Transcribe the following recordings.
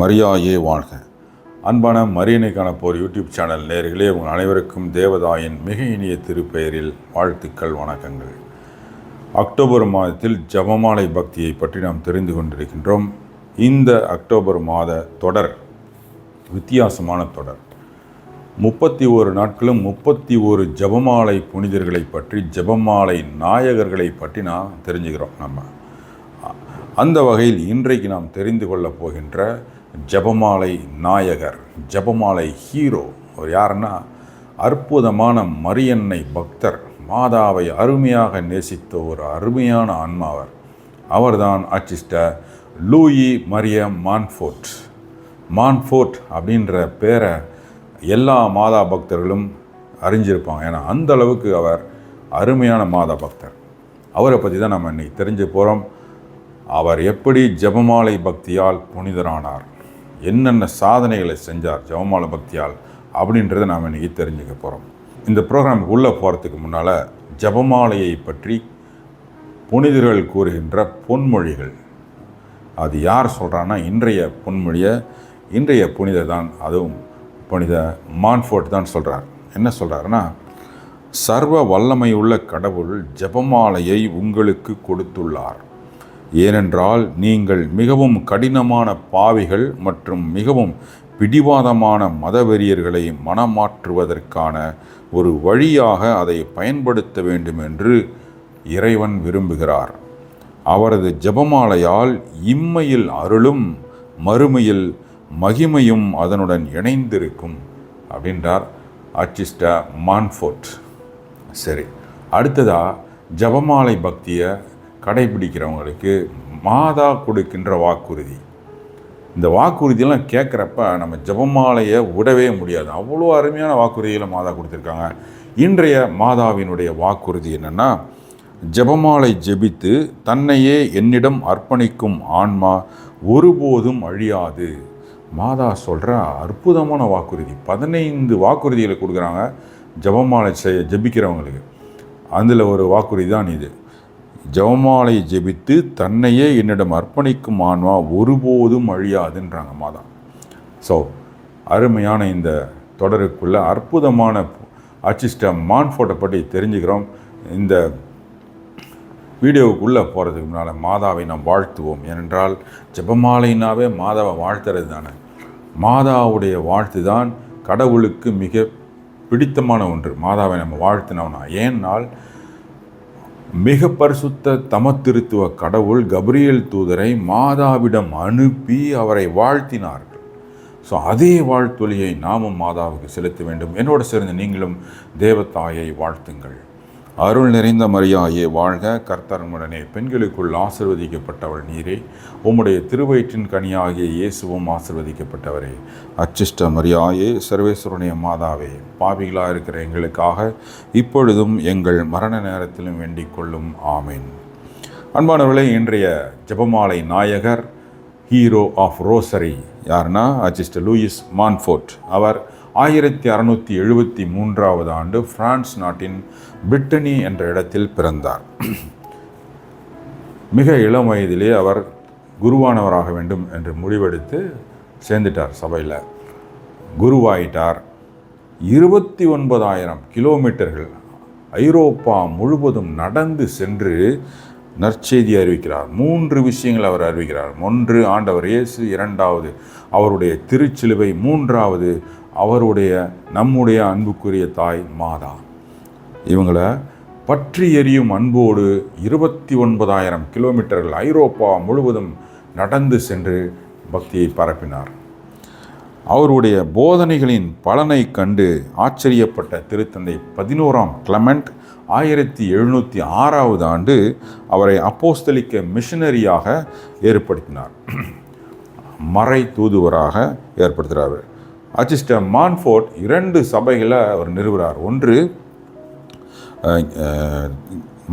மரியாயே வாழ்க. அன்பான மரியனை போர் யூடியூப் சேனல் நேர்களே உங்கள் அனைவருக்கும் தேவதாயின் மிக இனிய திருப்பெயரில் வாழ்த்துக்கள் வணக்கங்கள். அக்டோபர் மாதத்தில் ஜபமாலை பக்தியை பற்றி நாம் தெரிந்து கொண்டிருக்கின்றோம். இந்த அக்டோபர் மாத தொடர் வித்தியாசமான தொடர். முப்பத்தி ஓரு நாட்களும் முப்பத்தி ஓரு ஜபமாலை புனிதர்களை பற்றி ஜபமாலை நாயகர்களை பற்றி நாம் தெரிஞ்சுக்கிறோம் நம்ம. அந்த வகையில் இன்றைக்கு நாம் தெரிந்து கொள்ளப் போகின்ற ஜபமாலை நாயகர் ஜபமாலை ஹீரோ. அவர் யாருன்னா அற்புதமான மரியன்னை பக்தர் மாதாவை அருமையாக நேசித்த ஒரு அருமையான ஆன்மாவர். அவர்தான் அச்சிஸ்டர் லூயி மரியம் மான்ஃபோர்ட். மான்ஃபோர்ட் அப்படின்ற பேரை எல்லா மாதா பக்தர்களும் அறிஞ்சிருப்பாங்க. ஏன்னா அந்த அளவுக்கு அவர் அருமையான மாதா பக்தர். அவரை பற்றி தான் நம்ம இன்றைக்கி தெரிஞ்சு போகிறோம் அவர் எப்படி ஜெபமாலை பக்தியால் புனிதரானார்? என்னென்ன சாதனைகளை செஞ்சார் ஜவமால பக்தியால் அப்படின்றத நாம் இன்றைக்கி தெரிஞ்சுக்க போகிறோம் இந்த ப்ரோக்ராமுக்கு உள்ளே போகிறதுக்கு முன்னால் ஜெபமாலையை பற்றி புனிதர்கள் கூறுகின்ற பொன்மொழிகள். அது யார் சொல்கிறான்னா இன்றைய பொன்மொழியை இன்றைய புனிதர் தான் அதுவும் புனித மான்ஃபோர்ட் தான் சொல்கிறார் என்ன சொல்கிறாருன்னா சர்வ வல்லமை உள்ள கடவுள் ஜெபமாலையை உங்களுக்கு கொடுத்துள்ளார். ஏனென்றால் நீங்கள் மிகவும் கடினமான பாவிகள் மற்றும் மிகவும் பிடிவாதமான மதவெறியர்களை மனமாற்றுவதற்கான ஒரு வழியாக அதை பயன்படுத்த வேண்டும் என்று இறைவன் விரும்புகிறார். அவரது ஜெபமாலையால் இம்மையில் அருளும் மறுமையில் மகிமையும் அதனுடன் இணைந்திருக்கும் அப்படின்றார் ஆர்டிஸ்டா மான்ஃபோர்ட். சரி அடுத்ததா ஜபமாலை பக்தியை கடைபிடிக்கிறவங்களுக்கு மாதா கொடுக்கின்ற வாக்குறுதி. இந்த வாக்குறுதியெல்லாம் கேட்குறப்ப நம்ம ஜபமாலையை விடவே முடியாது. அவ்வளோ அருமையான வாக்குறுதிகளை மாதா கொடுத்துருக்காங்க. இன்றைய மாதாவினுடைய வாக்குறுதி என்னென்னா ஜெபமாலை ஜெபித்து தன்னையே என்னிடம் அர்ப்பணிக்கும் ஆன்மா ஒருபோதும் அழியாது. மாதா சொல்கிற அற்புதமான வாக்குறுதி. பதினைந்து வாக்குறுதிகளை கொடுக்குறாங்க ஜெபமாலை செய்ய ஜெபிக்கிறவங்களுக்கு. அதில் ஒரு வாக்குறுதி தான் இது. ஜெபமாலை ஜெபித்து தன்னையே என்னிடம் அர்ப்பணிக்கும் ஆன்மா ஒருபோதும் அழியாதுன்றாங்க மாதா. ஸோ அருமையான இந்த தொடருக்குள்ள அற்புதமான அச்சிஸ்ட மான்ஃபோட்டை பற்றி தெரிஞ்சுக்கிறோம். இந்த வீடியோவுக்குள்ளே போகிறதுக்கு முன்னால் மாதாவை நாம் வாழ்த்துவோம். ஏனென்றால் ஜெபமாலைனாவே மாதாவை வாழ்த்துறது தானே. மாதாவுடைய வாழ்த்து தான் கடவுளுக்கு மிக பிடித்தமான ஒன்று. மாதாவை நம்ம வாழ்த்தினோம்னா ஏன்னால் மிக பரிசுத்த தமத்திருத்துவ கடவுள் கபிரியல் தூதரை மாதாவிடம் அனுப்பி அவரை வாழ்த்தினார்கள். ஸோ அதே வாழ்த்தொலியை நாமும் மாதாவுக்கு செலுத்த வேண்டும். என்னோடு சேர்ந்து நீங்களும் தேவத்தாயை வாழ்த்துங்கள். அருள் நிறைந்த மரியாயே வாழ்க கர்த்தரமுடனே பெண்களுக்குள் ஆசிர்வதிக்கப்பட்டவள் நீரே. உம்முடைய திருவயிற்றின் கனியாகிய இயேசுவும் ஆசிர்வதிக்கப்பட்டவரே. அச்சிஷ்ட மரியாயே சர்வேஸ்வரனுடைய மாதாவே பாவிகளாக இருக்கிற எங்களுக்காக இப்பொழுதும் எங்கள் மரண நேரத்திலும் வேண்டிக் கொள்ளும். ஆமேன். அன்பானவர்களே இன்றைய ஜெபமாலை நாயகர் ஹீரோ ஆஃப் ரோசரி. யாருன்னா அச்சிஸ்டர் லூயிஸ் மான்ஃபோர்ட். அவர் ஆயிரத்தி அறநூற்றி எழுபத்தி மூன்றாவது ஆண்டு பிரான்ஸ் நாட்டின் பிரிட்டனி என்ற இடத்தில் பிறந்தார். மிக இளம் வயதிலே அவர் குருவானவராக வேண்டும் என்று முடிவெடுத்து சேர்ந்துட்டார் சபையில். குருவாயிட்டார். இருபத்தி ஒன்பதாயிரம் கிலோமீட்டர்கள் ஐரோப்பா முழுவதும் நடந்து சென்று நற்செய்தி அறிவிக்கிறார். மூன்று விஷயங்கள் அவர் அறிவிக்கிறார். ஒன்று ஆண்டவர் இயேசு இரண்டாவது அவருடைய திருச்சிலுவை மூன்றாவது அவருடைய நம்முடைய அன்புக்குரிய தாய் மாதா. இவங்களை பற்றி எரியும் அன்போடு இருபத்தி ஒன்பதாயிரம் கிலோமீட்டர்கள் ஐரோப்பா முழுவதும் நடந்து சென்று பக்தியை பரப்பினார். அவருடைய போதனைகளின் பலனை கண்டு ஆச்சரியப்பட்ட திருத்தந்தை பதினோராம் கிளமெண்ட் ஆயிரத்தி எழுநூற்றி ஆறாவது ஆண்டு அவரை அப்போஸ்தலிக்க மிஷனரியாக ஏற்படுத்தினார். மறை தூதுவராக ஏற்படுத்துகிறார் அச்சிஸ்டர் மான்ஃபோர்ட் இரண்டு சபைகளை அவர் நிறுவுகிறார் ஒன்று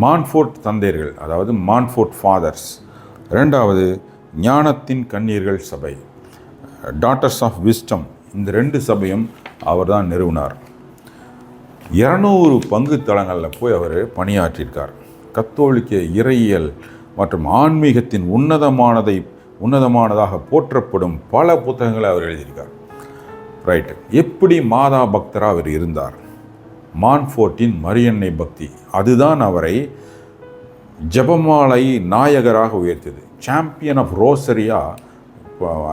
மான்ஃபோர்ட் தந்தையர்கள் அதாவது மான்ஃபோர்ட் ஃபாதர்ஸ். ரெண்டாவது ஞானத்தின் கண்ணீர்கள் சபை. டாட்டர்ஸ் ஆஃப் விஸ்டம் இந்த ரெண்டு சபையும் அவர் தான் நிறுவினார். இரநூறு பங்கு தளங்களில் போய் அவர் பணியாற்றியிருக்கார். கத்தோலிக்க இறையியல் மற்றும் ஆன்மீகத்தின் உன்னதமானதை உன்னதமானதாக போற்றப்படும் பல புத்தகங்களை அவர் எழுதியிருக்கார். ரைட்டு எப்படி மாதா பக்தராக அவர் இருந்தார்? மான்ஃபோர்ட்டின் மரியன்னை பக்தி. அதுதான் அவரை ஜெபமாலை நாயகராக உயர்த்தியது. சாம்பியன் ஆஃப் ரோசரியா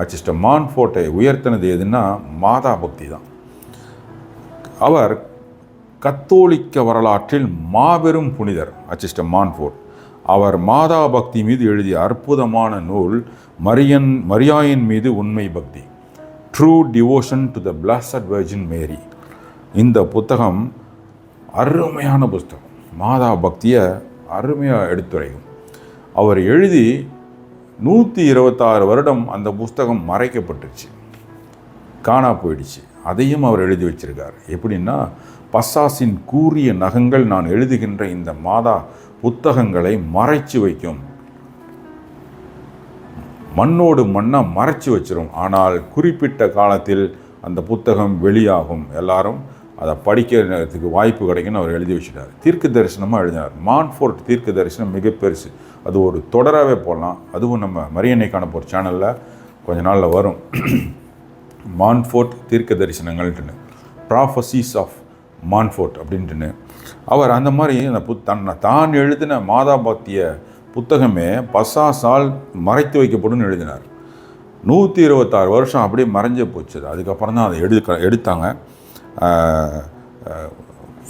அச்சிஸ்ட மான்ஃபோர்ட்டை உயர்த்தினது எதுன்னா மாதா பக்தி தான். அவர் கத்தோலிக்க வரலாற்றில் மாபெரும் புனிதர் அச்சிஸ்ட மான்ஃபோர்ட் அவர் மாதா பக்தி மீது எழுதிய அற்புதமான நூல் மரியன் மரியாயின் மீது உண்மை பக்தி. True devotion to the blessed Virgin Mary இந்த புத்தகம் அருமையான புஸ்தகம் மாதா பக்தியை அருமையாக எடுத்துரைக்கும். அவர் எழுதி நூற்றி இருபத்தாறு வருடம் அந்த புஸ்தகம் மறைக்கப்பட்டுருச்சு காணா போயிடுச்சு. அதையும் அவர் எழுதி வச்சிருக்கார். எப்படின்னா பசாசின் கூறிய நகங்கள் நான் எழுதுகின்ற இந்த மாதா புத்தகங்களை மறைச்சு வைக்கும். மண்ணோடு மண்ணாக மறைச்சி வச்சிரும். ஆனால் குறிப்பிட்ட காலத்தில் அந்த புத்தகம் வெளியாகும். எல்லாரும் அதை படிக்கிறதுக்கு வாய்ப்பு கிடைக்குன்னு அவர் எழுதி வச்சுட்டார். தீர்க்க தரிசனமாக எழுதினார். மான்ஃபோர்ட் தீர்க்க தரிசனம் மிக பெருசு. அது ஒரு தொடராகவே போடலாம். அதுவும் நம்ம மரியன்னைக்கான காணப்போர் சேனலில் கொஞ்ச நாளில் வரும். மான்ஃபோர்ட் தீர்க்க தரிசனங்கள்ட்டுன்னு. ப்ராஃபசிஸ் ஆஃப் மான்ஃபோர்ட் அப்படின்ட்டுன்னு. அவர் அந்த மாதிரி அந்த புத் தன்னை தான் எழுதின மாதாபக்திய புத்தகமே பசாசால் மறைத்து வைக்கப்படும் எழுதினார். நூற்றி இருபத்தாறு வருஷம் அப்படியே மறைஞ்சே போச்சு அதுக்கப்புறம் தான் அதை எடுக்க எடுத்தாங்க.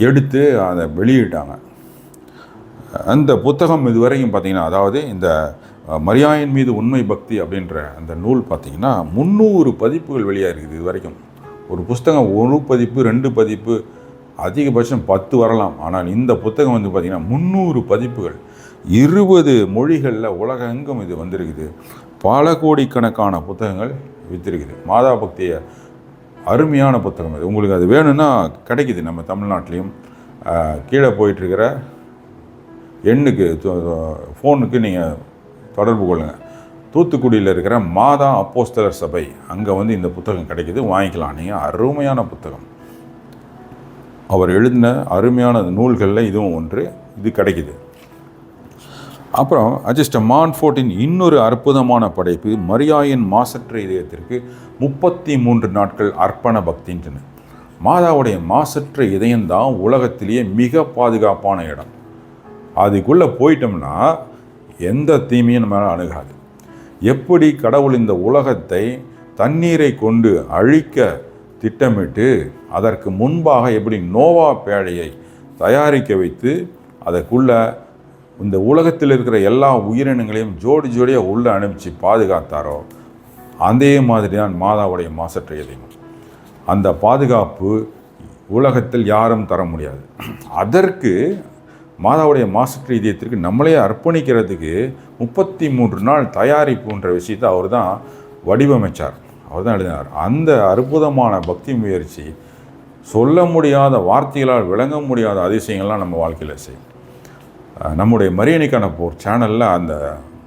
எடுத்து அதை வெளியிட்டாங்க. அந்த புத்தகம் இதுவரைக்கும் பார்த்தீங்கன்னா அதாவது இந்த மரியாயின் மீது உண்மை பக்தி அப்படின்ற அந்த நூல் பார்த்திங்கன்னா முந்நூறு பதிப்புகள் வெளியாக இருக்குது இது வரைக்கும் ஒரு புஸ்தகம் ஒரு பதிப்பு ரெண்டு பதிப்பு அதிகபட்சம் பத்து வரலாம். ஆனால் இந்த புத்தகம் வந்து பார்த்திங்கன்னா முந்நூறு பதிப்புகள். இருபது மொழிகளில் உலகெங்கும் இது வந்திருக்குது. பல கோடிக்கணக்கான புத்தகங்கள் வித்திருக்குது. மாதா பக்தியை அருமையான புத்தகம் இது. உங்களுக்கு அது வேணும்னா கிடைக்குது நம்ம தமிழ்நாட்டிலையும். கீழே போயிட்டுருக்கிற எண்ணுக்கு ஃபோனுக்கு நீங்கள் தொடர்பு கொள்ளுங்கள் தூத்துக்குடியில் இருக்கிற மாதா அப்போஸ்தலர் சபை அங்கே வந்து இந்த புத்தகம் கிடைக்கிது. வாங்கிக்கலாம். நீங்கள் அருமையான புத்தகம். அவர் எழுதின அருமையான நூல்களில் இதுவும் ஒன்று. இது கிடைக்கிது. அப்புறம் அஜிஸ்ட மான்ஃபோர்ட்டின் இன்னொரு அற்புதமான படைப்பு மரியாயின் மாசற்ற இதயத்திற்கு முப்பத்தி மூன்று நாட்கள் அர்ப்பண பக்தின்றன மாதாவுடைய மாசற்ற இதயம்தான் உலகத்திலேயே மிக பாதுகாப்பான இடம். அதுக்குள்ளே போயிட்டோம்னா எந்த தீமையும் நம்ம அணுகாது. எப்படி கடவுள் இந்த உலகத்தை தண்ணீரை கொண்டு அழிக்க திட்டமிட்டு அதற்கு முன்பாக எப்படி நோவா பேழையை தயாரிக்க வைத்து அதற்குள்ள இந்த உலகத்தில் இருக்கிற எல்லா உயிரினங்களையும் ஜோடி ஜோடியாக உள்ளே அனுப்பிச்சு பாதுகாத்தாரோ அதே மாதிரி தான் மாதாவுடைய மாசற்ற இதயம் அந்த பாதுகாப்பு உலகத்தில் யாரும் தர முடியாது. அதற்கு மாதாவுடைய மாசற்ற இதயத்திற்கு நம்மளே அர்ப்பணிக்கிறதுக்கு முப்பத்தி மூன்று நாள் தயாரிப்புன்ற விஷயத்தை அவர் தான் வடிவமைச்சார். அவர் தான் எழுதினார். அந்த அற்புதமான பக்தி முயற்சி சொல்ல முடியாத வார்த்தைகளால் விளங்க முடியாத அதிசயங்கள்லாம் நம்ம வாழ்க்கையில் செய்யும். நம்முடைய மரியணைக்கான போர் சேனலில் அந்த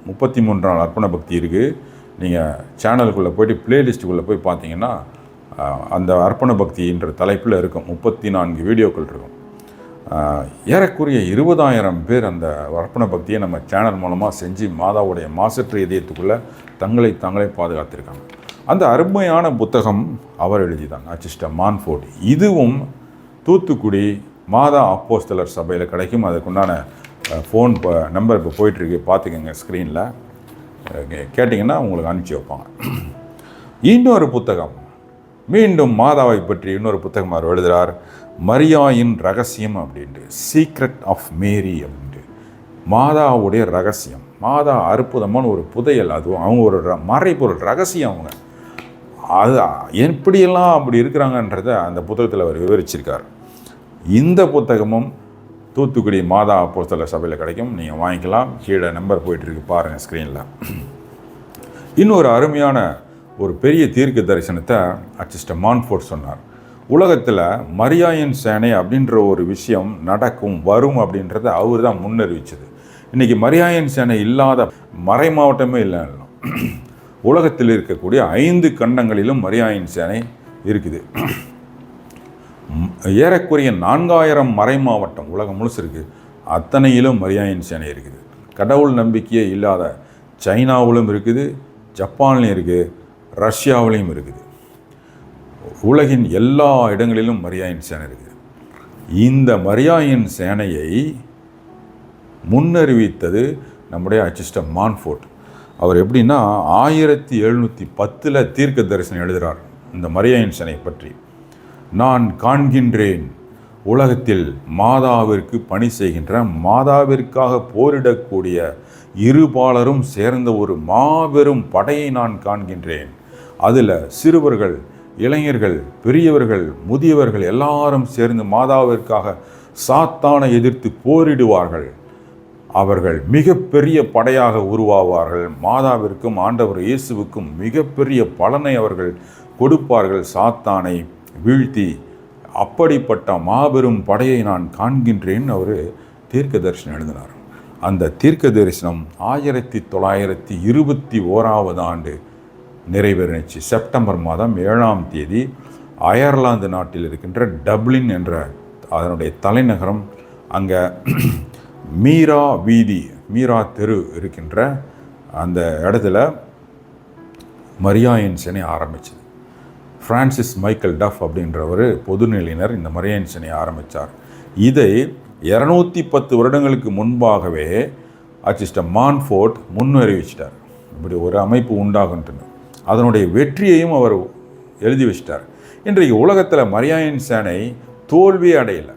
முப்பத்தி மூன்று நாள் அர்ப்பண பக்தி இருக்குது நீங்கள் சேனலுக்குள்ளே போயிட்டு பிளேலிஸ்ட்டுக்குள்ளே போய் பார்த்தீங்கன்னா அந்த அர்ப்பண பக்தின்ற தலைப்பில் இருக்கும். முப்பத்தி நான்கு வீடியோக்கள் இருக்கும். ஏறக்குறைய இருபதாயிரம் பேர் அந்த அர்ப்பண பக்தியை நம்ம சேனல் மூலமாக செஞ்சு மாதாவுடைய மாசற்ற இதயத்துக்குள்ளே தங்களை தாங்களே பாதுகாத்திருக்காங்க. அந்த அருமையான புத்தகம் அவர் எழுதிதான். அச்சிஸ்ட மான்ஃபோர்ட். இதுவும் தூத்துக்குடி மாதா அப்போஸ்தலர் சபையில் கிடைக்கும். அதுக்குண்டான ஃபோன் நம்பர் இப்போ போயிட்டுருக்கு. பார்த்துக்கோங்க ஸ்க்ரீனில் கேட்டிங்கன்னா உங்களுக்கு அனுப்பிச்சி வைப்பாங்க. இன்னொரு புத்தகம். மீண்டும் மாதாவை பற்றி இன்னொரு புத்தகம் அவர் எழுதுகிறார் மரியாயின் ரகசியம் அப்படின்ட்டு. சீக்ரெட் ஆஃப் மேரி அப்படின்ட்டு. மாதாவுடைய ரகசியம். மாதா அற்புதமான ஒரு புதையல். அதுவும் அவங்க ஒரு ர- ரகசியம் அவங்க. அது எப்படியெல்லாம் அப்படி இருக்கிறாங்கன்றத அந்த புத்தகத்தில் அவர் விவரிச்சிருக்கார். இந்த புத்தகமும் தூத்துக்குடி மாதா அப்போஸ்தல சபையில் கிடைக்கும். நீங்கள் வாங்கிக்கலாம். கீழே நம்பர் போயிட்டுருக்கு பாருங்கள் ஸ்க்ரீனில் இன்னொரு அருமையான ஒரு பெரிய தீர்க்க தரிசனத்தை அச்சிஸ்டர் மான்ஃபோர்ட் சொன்னார். உலகத்தில் மரியாயன் சேனை அப்படின்ற ஒரு விஷயம் நடக்கும் வரும் அப்படின்றத அவர் தான் முன்னறிவிச்சது. இன்றைக்கி மரியாயன் சேனை இல்லாத மறை மாவட்டமே இல்லை உலகத்தில் இருக்கக்கூடிய ஐந்து கண்டங்களிலும் மரியாயன் சேனை இருக்குது. ஏறக்குறைய நான்காயிரம் மறை மாவட்டம் உலகம் முழுசு இருக்குது அத்தனையிலும் மரியாயின் சேனை இருக்குது. கடவுள் நம்பிக்கையே இல்லாத சைனாவிலும் இருக்குது ஜப்பான்லேயும் இருக்குது ரஷ்யாவிலையும் இருக்குது. உலகின் எல்லா இடங்களிலும் மரியாயின் சேனை இருக்குது. இந்த மரியாயின் சேனையை முன்னறிவித்தது நம்முடைய அச்சிஸ்டர் மான்ஃபோர்ட். அவர் எப்படின்னா ஆயிரத்தி எழுநூற்றி பத்தில் தீர்க்க தரிசனம் எழுதுகிறார் இந்த மரியாயின் சேனை பற்றி. நான் காண்கின்றேன். உலகத்தில் மாதாவிற்கு பணி செய்கின்ற மாதாவிற்காக போரிடக்கூடிய இருபாலரும் சேர்ந்த ஒரு மாபெரும் படையை நான் காண்கின்றேன். அதில் சிறுவர்கள் இளைஞர்கள் பெரியவர்கள் முதியவர்கள் எல்லாரும் சேர்ந்து மாதாவிற்காக சாத்தானை எதிர்த்து போரிடுவார்கள். அவர்கள் மிகப்பெரிய படையாக உருவாவார்கள். மாதாவிற்கும் ஆண்டவர் இயேசுவுக்கும் மிகப்பெரிய பலனை அவர்கள் கொடுப்பார்கள். சாத்தானை வீழ்த்தி அப்படிப்பட்ட மாபெரும் படையை நான் காண்கின்றேன் அவர் தீர்க்க தரிசனம் எழுதினார். அந்த தீர்க்க தரிசனம் ஆயிரத்தி தொள்ளாயிரத்தி இருபத்தி ஓராவது ஆண்டு நிறைவேறிச்சு செப்டம்பர் மாதம் ஏழாம் தேதி அயர்லாந்து நாட்டில் இருக்கின்ற டப்ளின் என்ற அதனுடைய தலைநகரம் அங்கே மீரா வீதி மீரா தெரு இருக்கின்ற அந்த இடத்துல மரியாயின் சினை ஆரம்பிச்சது. ஃப்ரான்சிஸ் மைக்கேல் டஃப் அப்படின்ற ஒரு பொதுநிலையினர் இந்த மரியாயின் ஆரம்பித்தார் இதை இரநூத்தி பத்து வருடங்களுக்கு முன்பாகவே அச்சிஸ்டர் மான்ஃபோர்ட் முன்னறிவிச்சிட்டார். இப்படி ஒரு அமைப்பு உண்டாகுன்ட்டுன்னு அதனுடைய வெற்றியையும் அவர் எழுதி வச்சிட்டார். இன்றைக்கு உலகத்தில் மரியாயின் சேனை தோல்வி அடையலை.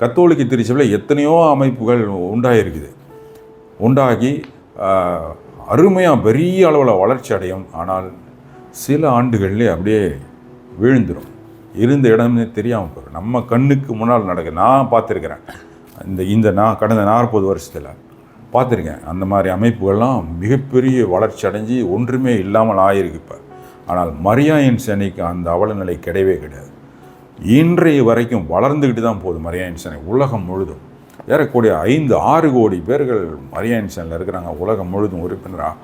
கத்தோலிக்க திருச்சபையில் எத்தனையோ அமைப்புகள் உண்டாயிருக்குது. உண்டாகி அருமையாக பெரிய அளவில் வளர்ச்சி அடையும். ஆனால் சில ஆண்டுகள்லேயே அப்படியே விழுந்துடும் இருந்த இடமே தெரியாமல் போயிடும் நம்ம கண்ணுக்கு முன்னால் நடக்க நான் பார்த்துருக்குறேன். இந்த இந்த நான் கடந்த நாற்பது வருஷத்தில் பார்த்துருக்கேன். அந்த மாதிரி அமைப்புகள்லாம் மிகப்பெரிய வளர்ச்சி அடைஞ்சு ஒன்றுமே இல்லாமல் ஆயிருக்கு இப்போ. ஆனால் மரியாயின் சேனைக்கு அந்த அவலநிலை கிடையவே கிடையாது. இன்றைய வரைக்கும் வளர்ந்துக்கிட்டு தான் போகுது மரியாயின் சேனை உலகம் முழுதும். ஏறக்கூடிய ஐந்து ஆறு கோடி பேர்கள் மரியாயின் சேனையில் இருக்கிறாங்க உலகம் முழுதும் உறுப்பினராக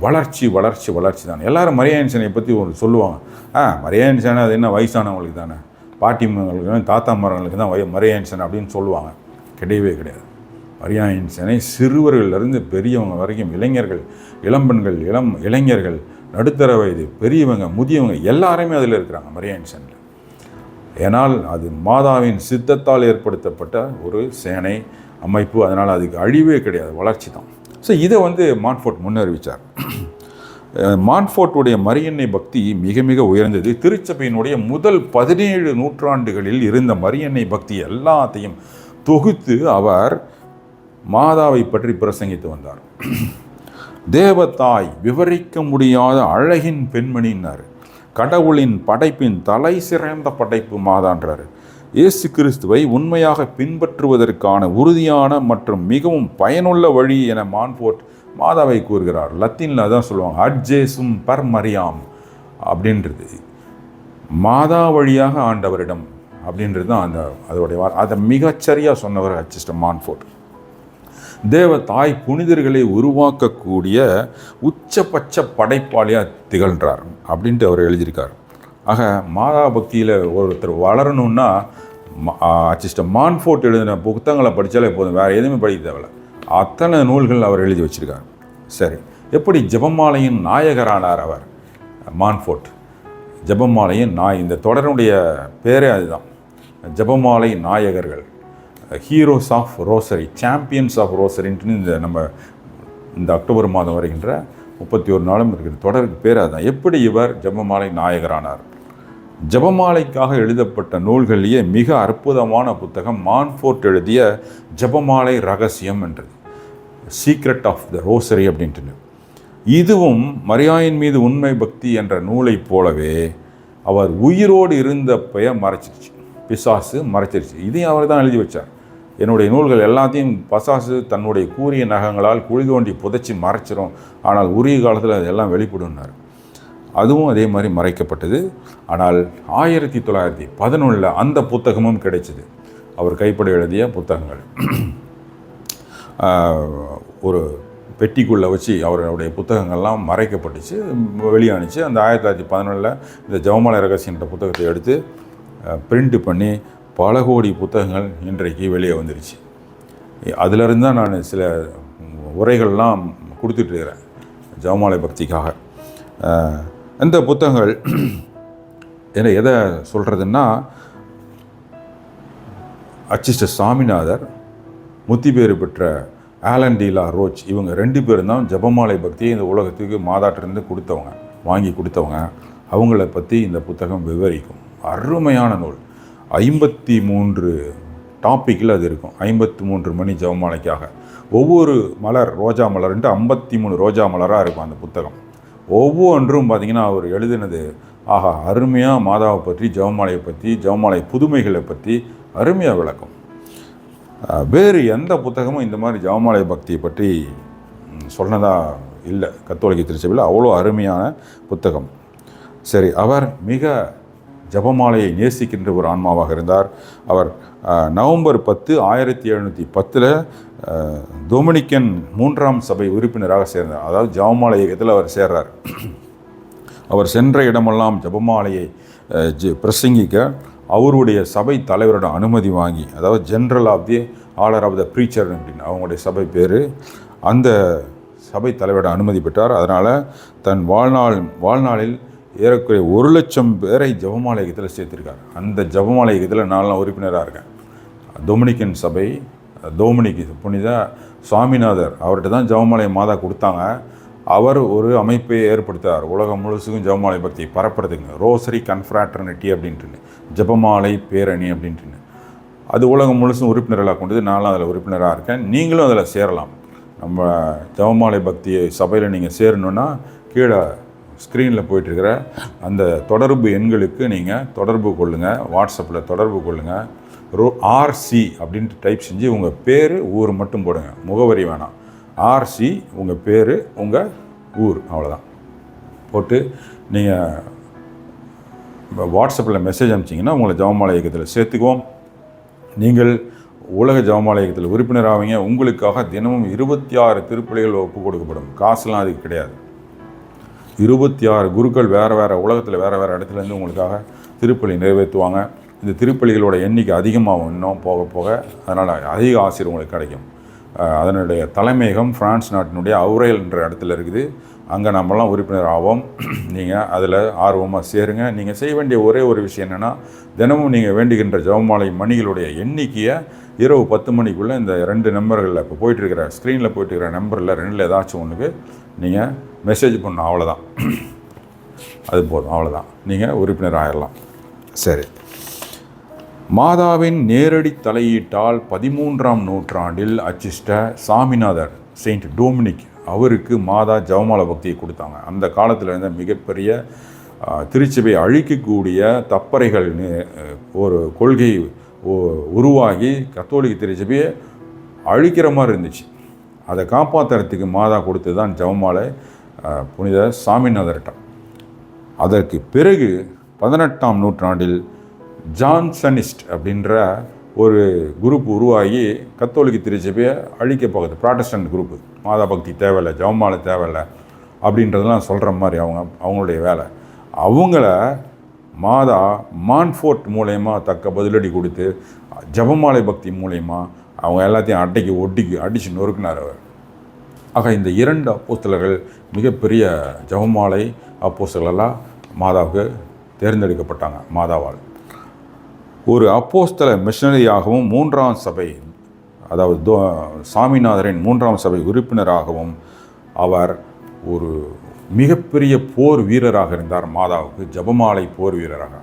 வளர்ச்சி வளர்ச்சி வளர்ச்சி தானே. எல்லாரும் மரியாயின் பற்றி ஒரு சொல்லுவாங்க. ஆ மரியாயின் அது என்ன? வயசானவங்களுக்கு தானே. பாட்டிமங்களுக்கு தாத்தா மரங்களுக்கு தான் வய மரியாயின் அப்படின்னு சொல்லுவாங்க. கிடையவே கிடையாது. மரியாயின் சேனை சிறுவர்களிலிருந்து பெரியவங்க வரைக்கும் இளைஞர்கள் இளம்பெண்கள் இளம் இளைஞர்கள் நடுத்தர வயது பெரியவங்க முதியவங்க எல்லாருமே அதில் இருக்கிறாங்க மரியாயின் ஏனால் அது மாதாவின் சித்தத்தால் ஏற்படுத்தப்பட்ட ஒரு சேனை அமைப்பு. அதனால் அதுக்கு அழிவே கிடையாது. வளர்ச்சி தான். ஸோ இதை வந்து மான்ஃபோர்ட் முன்னறிவித்தார் மான்ஃபோர்ட்டுடைய மரியன்னை பக்தி மிக மிக உயர்ந்தது. திருச்சபையினுடைய முதல் பதினேழு நூற்றாண்டுகளில் இருந்த மரியன்னை பக்தி எல்லாத்தையும் தொகுத்து அவர் மாதாவை பற்றி பிரசங்கித்து வந்தார். தேவத்தாய் விவரிக்க முடியாத அழகின் பெண்மணின்னார். கடவுளின் படைப்பின் தலை சிறந்த படைப்பு மாதான்றார். இயேசு கிறிஸ்துவை உண்மையாக பின்பற்றுவதற்கான உறுதியான மற்றும் மிகவும் பயனுள்ள வழி என மான்ஃபோர்ட் மாதாவை கூறுகிறார். லத்தீனில் அதான் சொல்லுவாங்க அட்ஜேசும் பர் மரியாம் அப்படின்றது. மாதா வழியாக ஆண்டவரிடம் அப்படின்றது தான் அந்த அதோடைய அதை மிகச்சரியாக சொன்னவர் அச்சிஸ்டம் மான்ஃபோர்ட். தேவ தாய் புனிதர்களை உருவாக்கக்கூடிய உச்சபட்ச படைப்பாளியாக திகழ்கிறார் அப்படின்ட்டு அவர் எழுதியிருக்கார். ஆக மாதா பக்தியில் ஒருத்தர் வளரணும்னா அச்சிஸ்டர் மான்ஃபோர்ட் எழுதின புத்தகங்களை படித்தாலே போதும். வேறு எதுவுமே படிக்க தேவையில்ல. அத்தனை நூல்கள் அவர் எழுதி வச்சிருக்கார். சரி. எப்படி ஜபமாலையின் நாயகரானார் அவர்? மான்ஃபோர்ட். ஜபமாலையின் நாய் இந்த தொடருடைய பேரே அதுதான். ஜபமாலை நாயகர்கள். Heroes of rosary champions of ரோசரின்ட்டு இந்த நம்ம இந்த அக்டோபர் மாதம் வருகின்ற முப்பத்தி ஒரு நாளும் இருக்கிற தொடருக்கு பேர் அதுதான். எப்படி இவர் ஜபமாலை நாயகரானார்? ஜெபமாலைக்காக எழுதப்பட்ட நூல்களிலேயே மிக அற்புதமான புத்தகம் மான்ஃபோர்ட் எழுதிய ஜெபமாலை ரகசியம் என்றது. சீக்ரெட் ஆஃப் த ரோசரி அப்படின்ட்டு இதுவும் மரியாயின் மீது உண்மை பக்தி என்ற நூலைப் போலவே அவர் உயிரோடு இருந்த பெயர் மறைச்சிருச்சு. பிசாசு மறைச்சிருச்சு. இதையும் அவர் தான் எழுதி வச்சார். என்னுடைய நூல்கள் எல்லாத்தையும் பசாசு தன்னுடைய கூறிய நகங்களால் குழி தோண்டி புதைச்சி மறைச்சிரும். ஆனால் உரிய காலத்தில் அதெல்லாம் வெளிப்படுனார் அதுவும் அதே மாதிரி மறைக்கப்பட்டது. ஆனால் ஆயிரத்தி தொள்ளாயிரத்தி பதினொன்றில் அந்த புத்தகமும் கிடைச்சிது. அவர் கைப்பட எழுதிய புத்தகங்கள். ஒரு பெட்டிக்குள்ளே வச்சு அவருடைய புத்தகங்கள்லாம் மறைக்கப்பட்டுச்சு வெளியானுச்சு. அந்த ஆயிரத்தி தொள்ளாயிரத்தி பதினொன்றில் இந்த ஜவமலை ரகசியன்ற புத்தகத்தை எடுத்து பிரிண்ட் பண்ணி பல கோடி புத்தகங்கள் இன்றைக்கு வெளியே வந்துருச்சு. அதிலிருந்து தான் நான் சில உரைகள்லாம் கொடுத்துட்ருக்கிறேன் ஜெபமாலை பக்திக்காக. இந்த புத்தகங்கள் என்ன எதை சொல்கிறதுன்னா அச்சிஸ்டர் சாமிநாதர் முத்தி பேர் பெற்ற ஆலன் டீலா ரோச் இவங்க ரெண்டு பேரும் தான் ஜெபமாலை பக்தியை இந்த உலகத்துக்கு மாதாட்டிலிருந்து கொடுத்தவங்க வாங்கி கொடுத்தவங்க. அவங்கள பற்றி இந்த புத்தகம் விவரிக்கும். அருமையான நூல். ஐம்பத்தி மூன்று டாப்பிக்கில் அது இருக்கும். ஐம்பத்தி மூன்று மணி ஜெபமாலைக்காக. ஒவ்வொரு மலர் ரோஜா மலர்ன்ட்டு ஐம்பத்தி மூணு ரோஜா மலராக இருக்கும் அந்த புத்தகம். ஒவ்வொன்றும் பார்த்தீங்கன்னா அவர் எழுதினது ஆஹா அருமையாக மாதாவை பற்றி ஜெவமாலையை பற்றி ஜெவமாலை புதுமைகளை பற்றி அருமையாக விளக்கம். வேறு எந்த புத்தகமும் இந்த மாதிரி ஜெபமாலை பக்தியை பற்றி சொன்னதாக சொன்னதா இல்லை. கத்தோலிக்க திருச்சபையில் அவ்வளோ அருமையான புத்தகம். சரி அவர் மிக ஜெபமாலையை நேசிக்கின்ற ஒரு ஆன்மாவாக இருந்தார். அவர் நவம்பர் பத்து ஆயிரத்தி எழுநூற்றி பத்தில் டொமினிக்கன் மூன்றாம் சபை உறுப்பினராக சேர்ந்தார். அதாவது ஜபமாலை இயக்கத்தில் அவர் சேர்றார். அவர் சென்ற இடமெல்லாம் ஜெபமாலையை ஜெ- பிரசங்கிக்க அவருடைய சபை தலைவரோட அனுமதி வாங்கி அதாவது general of the order of the preacher அப்படின்னு அவங்களுடைய சபை பேர் அந்த சபை தலைவரோட அனுமதி பெற்றார். அதனால் தன் வாழ்நாள் வாழ்நாளில் ஏறக்குறைய ஒரு லட்சம் பேரை ஜெபமாலை இயக்கத்தில் சேர்த்துருக்காரு. அந்த ஜெபமாலை இயக்கத்தில் நான்லாம் உறுப்பினராக இருக்கேன். டொமினிக்கன் சபை டொமினிக் புனித சுவாமிநாதர் அவர்கிட்ட தான் ஜெபமாலை மாதா கொடுத்தாங்க. அவர் ஒரு அமைப்பை ஏற்படுத்தார் உலகம் முழுசுக்கும் ஜெபமாலை பக்தியை பரப்புறதுங்க. ரோசரி கன்ஃப்ராட்டர்னிட்டி அப்படின்ட்டு ஜெபமாலை பேரணி அப்படின்ட்டு அது உலகம் முழுசும் உறுப்பினர்களாக கொண்டது நானும் அதில் உறுப்பினராக இருக்கேன். நீங்களும் அதில் சேரலாம். நம்ம ஜெபமாலை பக்தி சபையில் நீங்கள் சேரணுன்னா கீழே ஸ்க்ரீனில் போயிட்டுருக்கிற அந்த தொடர்பு எண்களுக்கு நீங்கள் தொடர்பு கொள்ளுங்கள் வாட்ஸ்அப்பில் தொடர்பு கொள்ளுங்கள் ரோ ஆர்சி அப்படின்ட்டு டைப் செஞ்சு உங்கள் பேர் ஊர் மட்டும் போடுங்க. முகவரி வேணாம். ஆர்சி உங்கள் பேர் உங்கள் ஊர். அவ்வளோதான் போட்டு நீங்கள் வாட்ஸ்அப்பில் மெசேஜ் அனுப்பிச்சிங்கன்னா உங்களை ஜெபமாலை இயக்கத்தில் சேர்த்துக்குவோம். நீங்கள் உலக ஜெபமாலை இயக்கத்தில் உறுப்பினர் ஆவீங்க உங்களுக்காக தினமும் இருபத்தி ஆறு திருப்பலிகள் ஒப்பு கொடுக்கப்படும். காசுலாம் அதுக்கு கிடையாது. இருபத்தி ஆறு குருக்கள் வேறு வேறு உலகத்தில் வேறு வேறு இடத்துலேருந்து உங்களுக்காக திருப்பலி நிறைவேற்றுவாங்க. இந்த திருப்பலிகளோட எண்ணிக்கை அதிகமாகும் இன்னும் போக போக அதனால் அதிக ஆசிரியர் உங்களுக்கு கிடைக்கும். அதனுடைய தலைமையகம் பிரான்ஸ் நாட்டினுடைய அவுரேல் என்ற இடத்துல இருக்குது. அங்கே நம்மலாம் உறுப்பினர் ஆவோம். நீங்கள் அதில் ஆர்வமாக சேருங்க. நீங்கள் செய்ய வேண்டிய ஒரே ஒரு விஷயம் என்னென்னா தினமும் நீங்கள் வேண்டுகின்ற ஜெபமாலை மணிகளுடைய எண்ணிக்கையை இரவு பத்து மணிக்குள்ளே இந்த ரெண்டு நம்பர்களில் இப்போ போயிட்டுருக்கிற ஸ்க்ரீனில் போயிட்டுருக்கிற நம்பரில் ரெண்டில் ஏதாச்சும் ஒன்றுக்கு நீங்கள் மெசேஜ் பண்ணும் அவ்வளோதான் அது போதும் அவ்வளோதான் நீங்கள் உறுப்பினர் ஆயிடலாம் சரி. மாதாவின் நேரடி தலையீட்டால் பதிமூன்றாம் நூற்றாண்டில் அச்சிஷ்ட சாமிநாதர் செயின்ட் டோமினிக் அவருக்கு மாதா ஜவமால பக்தியை கொடுத்தாங்க. அந்த காலத்தில் இருந்த மிகப்பெரிய திருச்சபை அழிக்கக்கூடிய தப்பறைகள் ஒரு கொள்கை உருவாகி கத்தோலிக்க திருச்சபையை அழிக்கிற மாதிரி இருந்துச்சு. அதை காப்பாற்றுறதுக்கு மாதா கொடுத்து தான் ஜெபமாலை. புனித சாமிநாதர்கிட்ட. அதற்கு பிறகு பதினெட்டாம் நூற்றாண்டில் ஜான்சனிஸ்ட் அப்படின்ற ஒரு குரூப் உருவாகி கத்தோலிக்க திருச்சபையை அழிக்க போகுது. ப்ராட்டஸ்டன்ட் குரூப்பு மாதா பக்தி தேவையில்லை ஜவமாலை தேவையில்லை அப்படின்றதெல்லாம் சொல்கிற மாதிரி அவங்க அவங்களுடைய வேலை. அவங்கள மாதா மான்ஃபோர்ட் மூலயமா தக்க பதிலடி கொடுத்து ஜெபமாலை பக்தி மூலயமா அவங்க எல்லாத்தையும் அட்டைக்கு ஒட்டிக்கு அடித்து நொறுக்குனார் அவர். ஆக இந்த இரண்டு அப்போஸ்தலர்கள் மிகப்பெரிய ஜெபமாலை அப்போஸ்தலர்களாக மாதாவுக்கு தேர்ந்தெடுக்கப்பட்டாங்க மாதாவால். ஒரு அப்போஸ்தல மிஷனரியாகவும் மூன்றாம் சபை அதாவது தோ சாமிநாதரின் மூன்றாம் சபை உறுப்பினராகவும் அவர் ஒரு மிகப்பெரிய போர் வீரராக இருந்தார் மாதாவுக்கு ஜபமாலை போர் வீரராக.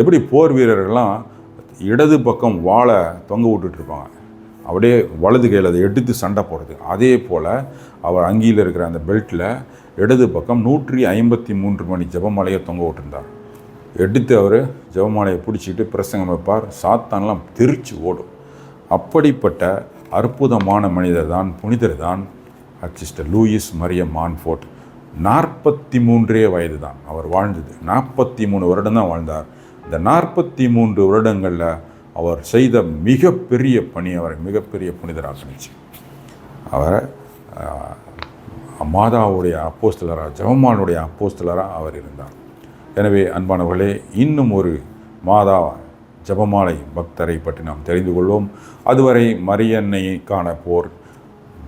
எப்படி போர் வீரர்கள்லாம் இடது பக்கம் வாழ தொங்க விட்டுட்டு இருப்பாங்க அப்படியே வலது கையில் அதை எடுத்து சண்டை போடுறது. அதே போல் அவர் அங்கியில் இருக்கிற அந்த பெல்ட்டில் இடது பக்கம் நூற்றி ஐம்பத்தி மூன்று மணி ஜெபமாலையை தொங்க விட்டுருந்தார். எடுத்து அவர் ஜபமாலையை பிடிச்சிக்கிட்டு பிரசங்கம் வைப்பார். சாத்தான்லாம் தெரிச்சு ஓடும். அப்படிப்பட்ட அற்புதமான மனிதர் தான் புனிதர் தான் அச்சிஸ்டர் லூயிஸ் மரிய மான்ஃபோர்ட். நாற்பத்தி மூன்றே வயது தான் அவர் வாழ்ந்தது. நாற்பத்தி மூணு வருடம் தான் வாழ்ந்தார். இந்த நாற்பத்தி மூன்று வருடங்களில் அவர் செய்த மிகப்பெரிய பணி அவரை மிகப்பெரிய புனிதராக்குனுச்சு அவரை மாதாவுடைய அப்போஸ்தலராக ஜெபமானுடைய அப்போஸ்தலராக அவர் இருந்தார். எனவே அன்பானவர்களே இன்னும் ஒரு மாதா ஜெபமாலை பக்தரை பற்றி நாம் தெரிந்து கொள்வோம். அதுவரை மரியன்னைக்கான போர்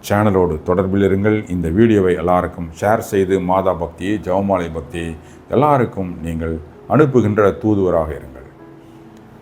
சேனலோடு தொடர்பில் இருங்கள். இந்த வீடியோவை எல்லாருக்கும் ஷேர் செய்து மாதா பக்தியை ஜெபமாலை பக்தியை எல்லாருக்கும் நீங்கள் அனுப்புகின்ற தூதுவராக இருங்கள்.